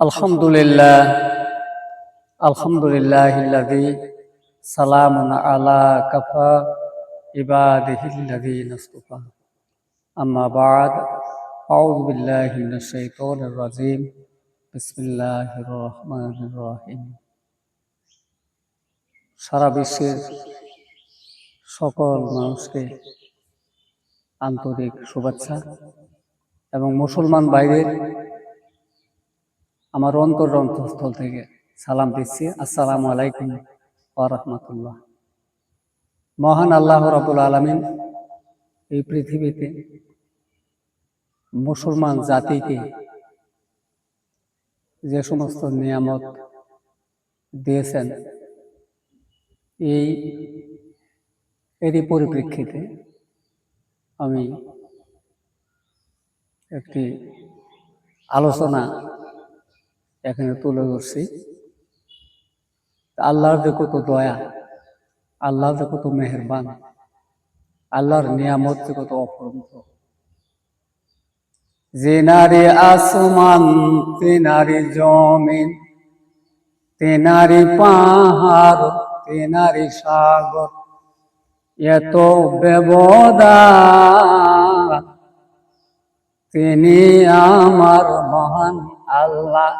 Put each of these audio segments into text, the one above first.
الحمد لله الحمد لله الذي سلام على كفى عباده الذين اصطفى أما بعد أعوذ بالله من الشيطان الرجيم بسم الله الرحمن الرحيم সারা বিশ্বের সকল মানুষকে আন্তরিক শুভেচ্ছা এবং মুসলমান বাইরের আমার অন্তর অন্তঃস্থল থেকে সালাম দিচ্ছি। আসসালামু আলাইকুম রহমতুল্লাহ। মহান আল্লাহ রবুল আলমিন এই পৃথিবীতে মুসলমান জাতিকে যে সমস্ত নিয়ামত দিয়েছেন, এই এরই পরিপ্রেক্ষিতে আমি একটি আলোচনা এখানে তুলে ধরছি। আল্লাহর যে কত দয়া, আল্লাহর যে কত মেহরবান, আল্লাহর নিয়ামত যে কত অপরন্ত। যে নারী আসমান তেনারি জমিন তেনারি পাহাড় তেনারি সাগর, এত ব্যবধান, তিনি আমার মহান আল্লাহ।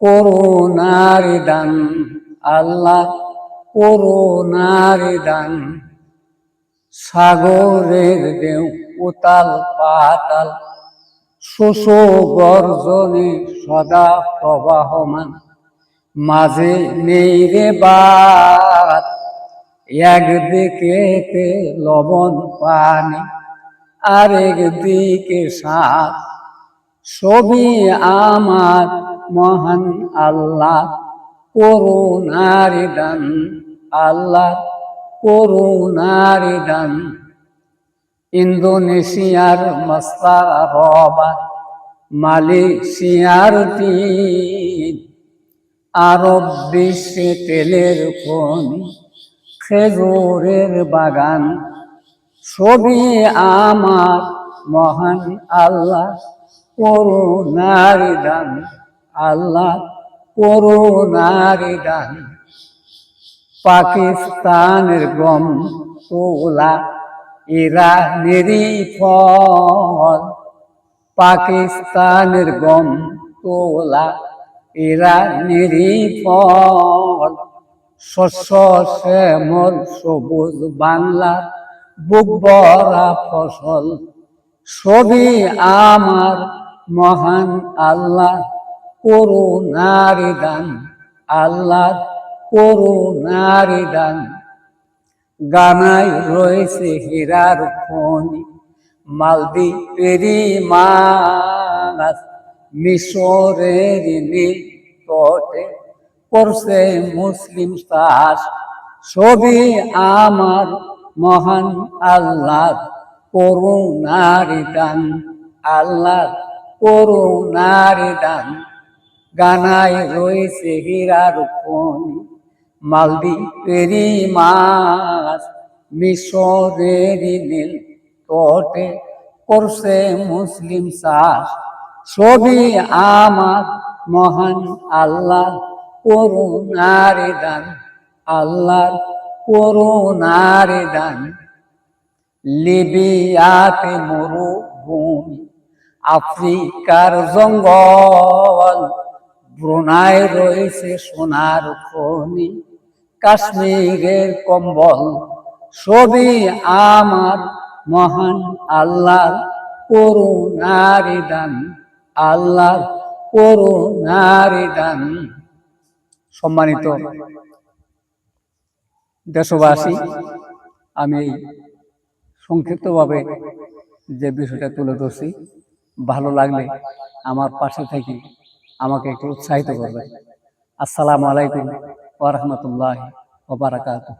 করুণার দান, আল্লাহ করুণার দান। সাগরের দেও উতাল পাতাল শোষ গর্জনে সদা প্রবাহমান। মাঝে নেই রে বাত একদিকে লবণ পানি আরেক দিকে সাত। ছবি আমার মহান আল্লাহ করুণার দান আল্লাহ করুণার দান ইন্দোনেশিয়ার মস্তার রবা মালয়েশিয়ার তিন আরব বিশ্বে তেলের খনি খেজুরের বাগান। ছবি আমার মহান আল্লাহ করুণার দান আল্লাহ করুণার দান পাকিস্তানের গম তোলা ইরানেরই ফল। পাকিস্তানের গম তোলা ইরানেরই ফল। শস্য, শ্যামল, সবুজ বাংলা, বুক ভরা ফসল, সবই আমার মহান আল্লাহ। করুণার দান আল্লাহ করুণার দান গানায় রয়েছে হীরার খনি মালদ্বীপেরই মাছ মিশরের নীল তটে করছে মুসলিম চাষ। সবই আমার মহান আল্লাহ করুণার দান আল্লাহ করুণার দান গানায় রয়েছে হীরার খনি। মালদ্বীপেরই মাছ মিশরেরই নীল তটে করছে মুসলিম চাষ। সবই আমার মহান আল্লাহ করুণার দান, আল্লাহর করুণার দান। লিবিয়াতে মরুভূমি, আফ্রিকার জঙ্গল ব্রুনায় রয়েছে সোনার খনি, কাশ্মীরের কম্বল, সবই আমার মহান আল্লাহর করুণার দান, আল্লাহর করুণার দান। সম্মানিত দেশবাসী, আমি সংক্ষিপ্তভাবে যে বিষয়টা তুলে ধরছি, ভালো লাগলে আমার পাশে থেকে আমাকে একটু উৎসাহিত করবে। আসসালামু আলাইকুম ওরহমতুল্লাহ ওবরাকাতুহ